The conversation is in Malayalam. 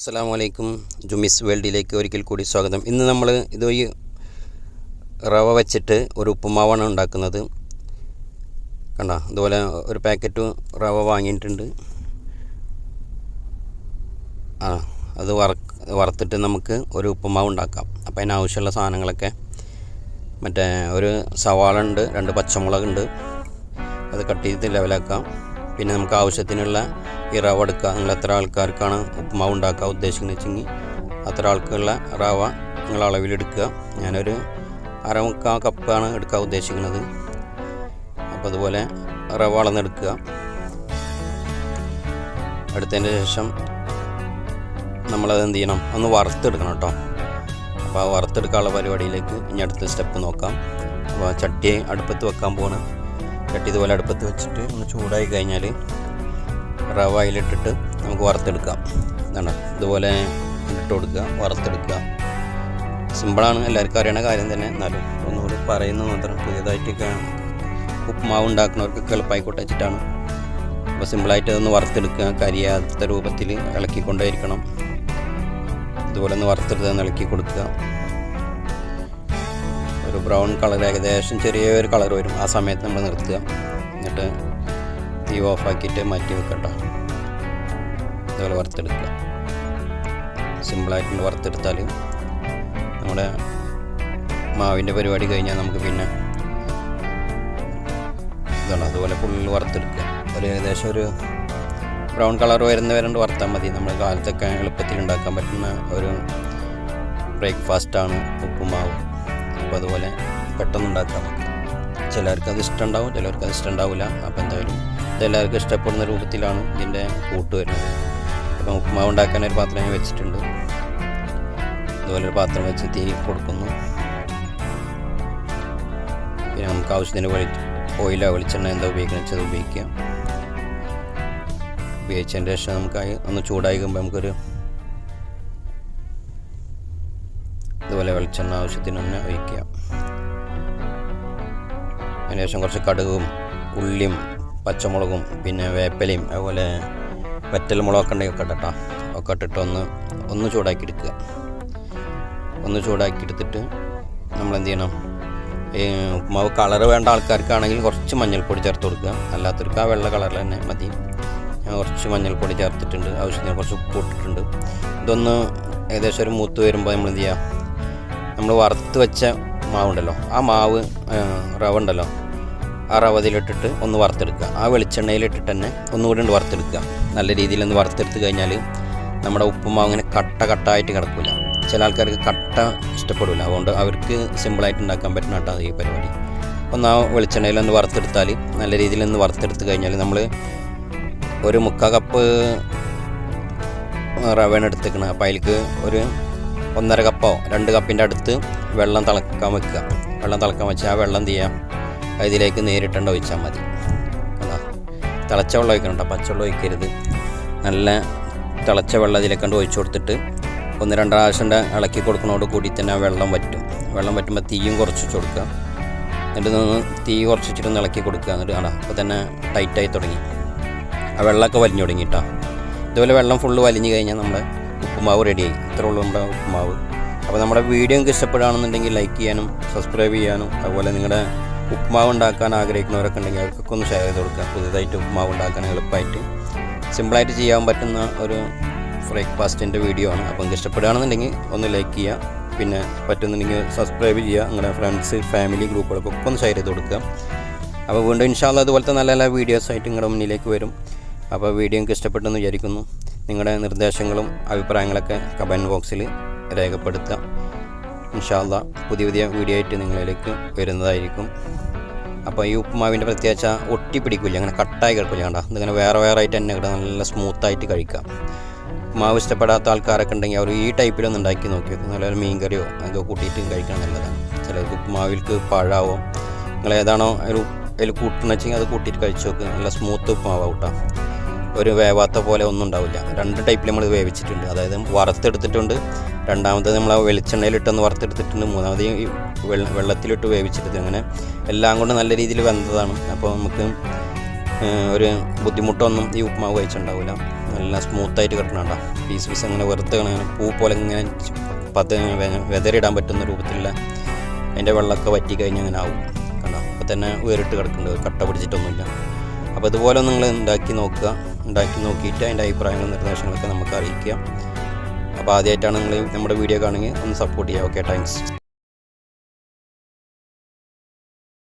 അസ്സാം വലൈക്കും ജുമിസ് വേൾഡിലേക്ക് ഒരിക്കൽ കൂടി സ്വാഗതം. ഇന്ന് നമ്മൾ ഇത് ഈ റവ വെച്ചിട്ട് ഒരു ഉപ്പുമാവാണ് ഉണ്ടാക്കുന്നത്. കണ്ട? ഇതുപോലെ ഒരു പാക്കറ്റ് റവ വാങ്ങിയിട്ടുണ്ട്. ആ അത് വറ വറുത്തിട്ട് നമുക്ക് ഒരു ഉപ്പുമാവ് ഉണ്ടാക്കാം. അപ്പോൾ അതിനാവശ്യമുള്ള സാധനങ്ങളൊക്കെ മറ്റേ ഒരു സവാള ഉണ്ട് രണ്ട് പച്ചമുളകുണ്ട് അത് കട്ട് ചെയ്ത് ലെവലാക്കാം പിന്നെ നമുക്ക് ആവശ്യത്തിനുള്ള ഈ റവ എടുക്കുക നിങ്ങൾ എത്ര ആൾക്കാർക്കാണ് ഉപ്പുമാവ് ഉണ്ടാക്കാൻ ഉദ്ദേശിക്കുന്നത് വെച്ചെങ്കിൽ അത്ര ആൾക്കുള്ള റവ നിങ്ങൾ അളവിലെടുക്കുക ഞാനൊരു അരമുക്കാൽ കപ്പാണ് എടുക്കാൻ ഉദ്ദേശിക്കുന്നത്. അപ്പോൾ അതുപോലെ റവ അളന്നെടുക്കുക. എടുത്തതിന് ശേഷം നമ്മളത് എന്ത് ചെയ്യണം? ഒന്ന് വറുത്തെടുക്കണം കേട്ടോ. അപ്പോൾ ആ വറുത്തെടുക്കാനുള്ള പരിപാടിയിലേക്ക് ഇനി അടുത്ത സ്റ്റെപ്പ് നോക്കാം. അപ്പോൾ ചട്ടി അടുപ്പത്ത് വെക്കാൻ പോവാണ്. ചട്ടി ഇതുപോലെ അടുപ്പത്ത് വെച്ചിട്ട് ഒന്ന് ചൂടായി കഴിഞ്ഞാൽ റവ അതിലിട്ടിട്ട് നമുക്ക് വറുത്തെടുക്കാം. എന്താണ് ഇതുപോലെ ഇട്ട് കൊടുക്കുക വറുത്തെടുക്കുക. സിമ്പിളാണ്. എല്ലാവർക്കും അറിയണ കാര്യം തന്നെ. എന്നാലും ഒന്നുകൂടി പറയുന്നത് മാത്രം പുതിയതായിട്ടൊക്കെ ഉപ്പുമാവ് ഉണ്ടാക്കുന്നവർക്കൊക്കെ എളുപ്പമായിക്കോട്ടെ വെച്ചിട്ടാണ്. അപ്പോൾ സിമ്പിളായിട്ട് അതൊന്ന് വറുത്തെടുക്കുക. കരിയാത്ത രൂപത്തിൽ ഇളക്കിക്കൊണ്ടേയിരിക്കണം. ഇതുപോലെ ഒന്ന് വറുത്തെടുത്ത് ഇളക്കി കൊടുക്കുക. ഒരു ബ്രൗൺ കളർ ഏകദേശം ചെറിയൊരു കളർ വരും. ആ സമയത്ത് നമ്മൾ നിർത്തുക. എന്നിട്ട് തീ ഓഫാക്കിയിട്ട് മാറ്റി വെക്കട്ടോ. ഇതുപോലെ വറുത്തെടുക്കുക. സിമ്പിളായിട്ട് വറുത്തെടുത്താൽ നമ്മുടെ മാവിന്റെ പരിപാടി കഴിഞ്ഞാൽ നമുക്ക് പിന്നെ ഇതാണ്. അതുപോലെ ഫുള്ള് വറുത്തെടുക്കുക. ഒരു ഏകദേശം ഒരു ബ്രൗൺ കളർ വരുന്ന വരണ്ട് വറുത്താൽ മതി. നമ്മൾ കാലത്തൊക്കെ എളുപ്പത്തിൽ ഉണ്ടാക്കാൻ പറ്റുന്ന ഒരു ബ്രേക്ക്ഫാസ്റ്റാണ് ഉപ്പുമാവ്. അപ്പോൾ അതുപോലെ പെട്ടെന്ന് ഉണ്ടാക്കാം ചിലർക്ക് അത് ഇഷ്ടമുണ്ടാവും ചിലർക്ക് അത് ഇഷ്ടമുണ്ടാവില്ല അപ്പോൾ എന്തായാലും ഇതെല്ലാവർക്കും ഇഷ്ടപ്പെടുന്ന രൂപത്തിലാണ് ഇതിന്റെ കൂട്ട് വരുന്നത്. അപ്പം ഉപ്പുമാവ് ഉണ്ടാക്കാൻ ഒരു പാത്രം ഞാൻ വെച്ചിട്ടുണ്ട്. അതുപോലെ ഒരു പാത്രം വെച്ച് തീ കൊടുക്കുന്നു. പിന്നെ നമുക്ക് ആവശ്യത്തിന് വെളി ഓയിലോ വെളിച്ചെണ്ണ എന്താ ഉപയോഗിക്കുന്നത് വെച്ചാൽ അത് ഉപയോഗിക്കുക ഉപയോഗിച്ചതിന്റെ ശേഷം നമുക്ക് ഒന്ന് ചൂടായി കഴിയുമ്പോൾ നമുക്കൊരു ഇതുപോലെ വെളിച്ചെണ്ണ ആവശ്യത്തിന് തന്നെ ഒഴിക്കുക. അതിനുശേഷം കുറച്ച് കടുകും ഉള്ളിയും പച്ചമുളകും പിന്നെ വേപ്പലയും അതുപോലെ വറ്റൽ മുളകൊക്കെ ഉണ്ടെങ്കിൽ ഒക്കെ ഇട്ടാ ഒക്കെ ഇട്ടിട്ട് ഒന്ന് ഒന്ന് ചൂടാക്കി എടുക്കുക ഒന്ന് ചൂടാക്കി എടുത്തിട്ട് നമ്മൾ എന്ത് ചെയ്യണം? ഉപ്പുമാവ് കളർ വേണ്ട ആൾക്കാർക്കാണെങ്കിൽ കുറച്ച് മഞ്ഞൾപ്പൊടി ചേർത്ത് കൊടുക്കുക. അല്ലാത്തവർക്ക് ആ വെള്ള കളറിൽ തന്നെ മതി. ഞാൻ കുറച്ച് മഞ്ഞൾപ്പൊടി ചേർത്തിട്ടുണ്ട്. ആവശ്യത്തിന് കുറച്ച് ഉപ്പ് ഇട്ടിട്ടുണ്ട്. ഇതൊന്ന് ഏകദേശം ഒരു മൂത്ത് വരുമ്പോൾ നമ്മൾ എന്ത് ചെയ്യുക? നമ്മൾ വറുത്ത് വെച്ച മാവുണ്ടല്ലോ. ആ മാവ് റവ ഉണ്ടല്ലോ ആ റവതിലിട്ടിട്ട് ഒന്ന് വറുത്തെടുക്കുക. ആ വെളിച്ചെണ്ണയിലിട്ടിട്ട് തന്നെ ഒന്നുകൂടി ഉണ്ട് വറുത്തെടുക്കുക. നല്ല രീതിയിൽ ഒന്ന് വറുത്തെടുത്ത് കഴിഞ്ഞാൽ നമ്മുടെ ഉപ്പുമാവ് അങ്ങനെ കട്ട കട്ടായിട്ട് കിടക്കില്ല ചില ആൾക്കാർക്ക് കട്ട ഇഷ്ടപ്പെടില്ല അതുകൊണ്ട് അവർക്ക് സിമ്പിളായിട്ട് ഉണ്ടാക്കാൻ പറ്റുന്ന കേട്ടോ ഈ പരിപാടി. ഒന്ന് ആ വെളിച്ചെണ്ണയിൽ ഒന്ന് വറുത്തെടുത്താൽ നല്ല രീതിയിൽ ഒന്ന് വറുത്തെടുത്ത് കഴിഞ്ഞാൽ നമ്മൾ ഒരു മുക്കാൽ കപ്പ് റവേണ് അപ്പോൾ അതിലേക്ക് ഒരു ഒന്നര കപ്പോ രണ്ട് കപ്പിന്റെ അടുത്ത് വെള്ളം തിളക്കാൻ വെക്കുക. വെള്ളം തിളക്കാൻ വെച്ച് ആ വെള്ളം ചെയ്യാം? ഇതിലേക്ക് നേരിട്ടണ്ട ഒഴിച്ചാൽ മതി. കണ്ടോ? തിളച്ച വെള്ളം ഒഴിക്കണം പച്ചവെള്ളം ഒഴിക്കരുത്. നല്ല തിളച്ച വെള്ളം ഇതിലേക്ക് കണ്ട് ഒഴിച്ചു കൊടുത്തിട്ട് ഒന്ന് രണ്ട് പ്രാവശ്യം ഇളക്കി കൊടുക്കുന്നതോട് കൂടി തന്നെ വെള്ളം വറ്റും. വെള്ളം വറ്റുമ്പോൾ തീയും കുറച്ച് വെച്ച് കൊടുക്കുക. എന്നിട്ട് നിന്ന് തീ കുറച്ച് വെച്ചിട്ട് ഇളക്കി കൊടുക്കുക. എന്നിട്ട് കാണാം അപ്പോൾ തന്നെ ടൈറ്റായി തുടങ്ങി. ആ വെള്ളമൊക്കെ വലിഞ്ഞു തുടങ്ങി ഇതുപോലെ വെള്ളം ഫുള്ള് വലിഞ്ഞു കഴിഞ്ഞാൽ നമ്മുടെ ഉപ്പുമാവ് റെഡിയായി ഇത്രേ ഉള്ളൂ നമ്മുടെ ഉപ്പുമാവ്. അപ്പോൾ നമ്മുടെ വീഡിയോ നിങ്ങൾക്ക് ഇഷ്ടപ്പെടുകയാണെന്നുണ്ടെങ്കിൽ ലൈക്ക് ചെയ്യാനും സബ്സ്ക്രൈബ് ചെയ്യാനും അതുപോലെ നിങ്ങളുടെ ഉപ്പുമാവ് ഉണ്ടാക്കാൻ ആഗ്രഹിക്കുന്നവരൊക്കെ ഉണ്ടെങ്കിൽ അവർക്കൊക്കെ ഒന്ന് ഷെയർ ചെയ്ത് കൊടുക്കുക. പുതിയതായിട്ട് ഉപ്പുമാവ് ഉണ്ടാക്കാൻ എളുപ്പമായിട്ട്. സിമ്പിളായിട്ട് ചെയ്യാൻ പറ്റുന്ന ഒരു ബ്രേക്ക്ഫാസ്റ്റിന്റെ വീഡിയോ ആണ്. അപ്പോൾ നിങ്ങൾക്ക് ഇഷ്ടപ്പെടുകയാണെന്നുണ്ടെങ്കിൽ ഒന്ന് ലൈക്ക് ചെയ്യുക. പിന്നെ പറ്റുന്നുണ്ടെങ്കിൽ സബ്സ്ക്രൈബ് ചെയ്യുക. നിങ്ങളുടെ ഫ്രണ്ട്സ് ഫാമിലി ഗ്രൂപ്പുകൾക്കൊക്കെ ഒന്ന് ഷെയർ ചെയ്ത് കൊടുക്കുക. അപ്പോൾ വീണ്ടും ഇൻഷാല്ല അതുപോലത്തെ നല്ല നല്ല വീഡിയോസായിട്ട് നിങ്ങളുടെ മുന്നിലേക്ക് വരും. അപ്പോൾ വീഡിയോ നിങ്ങൾക്ക് ഇഷ്ടപ്പെട്ടെന്ന് വിചാരിക്കുന്നു. നിങ്ങളുടെ നിർദ്ദേശങ്ങളും അഭിപ്രായങ്ങളൊക്കെ കമന്റ് ബോക്സിൽ രേഖപ്പെടുത്തുക ഇൻഷാല്ല പുതിയ പുതിയ വീഡിയോ ആയിട്ട് നിങ്ങളിലേക്ക് വരുന്നതായിരിക്കും. അപ്പോൾ ഈ ഉപ്പുമാവിന്റെ പ്രത്യേകിച്ച ഒട്ടി പിടിക്കില്ല അങ്ങനെ കട്ടായി കിടക്കില്ല കണ്ട. ഇതിങ്ങനെ വേറെ വേറെ ആയിട്ട് തന്നെ കിട്ടുക നല്ല സ്മൂത്തായിട്ട് കഴിക്കാം. ഉപ്പുമാവ് ഇഷ്ടപ്പെടാത്ത ആൾക്കാരൊക്കെ ഉണ്ടെങ്കിൽ അവർ ഈ ടൈപ്പിലൊന്ന് ഉണ്ടാക്കി നോക്കി. നല്ലൊരു മീൻ കറിയോ അതൊക്കെ കൂട്ടിയിട്ട് കഴിക്കണം നല്ലതാണ് ചിലർക്ക് ഉപ്പുമാവിൽക്ക് പഴാവോ നിങ്ങൾ ഏതാണോ അതിൽ കൂട്ടണമെന്ന് വെച്ചെങ്കിൽ അത് കൂട്ടിയിട്ട് കഴിച്ചു നോക്കുക നല്ല സ്മൂത്ത് ഉപ്പുമാവ് കൂട്ടാം. ഒരു വേവാത്ത പോലെ ഒന്നും ഉണ്ടാവില്ല. രണ്ട് ടൈപ്പിൽ നമ്മൾ വേവിച്ചിട്ടുണ്ട്. അതായത് വറുത്തെടുത്തിട്ടുണ്ട്. രണ്ടാമത് നമ്മൾ വെളിച്ചെണ്ണയിലിട്ടൊന്ന് വറുത്തെടുത്തിട്ടുണ്ട്. മൂന്നാമത് ഈ വെള്ള വെള്ളത്തിലിട്ട് വേവിച്ചെടുത്ത് അങ്ങനെ എല്ലാം കൊണ്ട് നല്ല രീതിയിൽ വെന്തതാണ് അപ്പോൾ നമുക്ക് ഒരു ബുദ്ധിമുട്ടൊന്നും ഈ ഉപ്പുമാവ് കഴിച്ചിട്ടുണ്ടാവില്ല. നല്ല സ്മൂത്തായിട്ട് കിട്ടണണ്ട പീസ് പീസ് അങ്ങനെ വെറുതെ അങ്ങനെ പൂ പോലെ ഇങ്ങനെ പത്ത് വെതറിടാൻ പറ്റുന്ന രൂപത്തിലുള്ള അതിന്റെ വെള്ളമൊക്കെ വറ്റി കഴിഞ്ഞ് അങ്ങനെ ആവും. കണ്ടോ? അപ്പോൾ തന്നെ വേറിട്ട് കിടക്കുന്നുണ്ട്. കട്ട പിടിച്ചിട്ടൊന്നുമില്ല. അപ്പോൾ ഇതുപോലെ നിങ്ങൾ ഉണ്ടാക്കി നോക്കുക. ഉണ്ടാക്കി നോക്കിയിട്ട് അതിന്റെ അഭിപ്രായങ്ങളും നിർദ്ദേശങ്ങളൊക്കെ നമുക്ക് അറിയിക്കാം അപ്പോൾ ആദ്യമായിട്ടാണ് നിങ്ങൾ നമ്മുടെ വീഡിയോ കാണുമെങ്കിൽ ഒന്ന് സപ്പോർട്ട് ചെയ്യുക. Okay thanks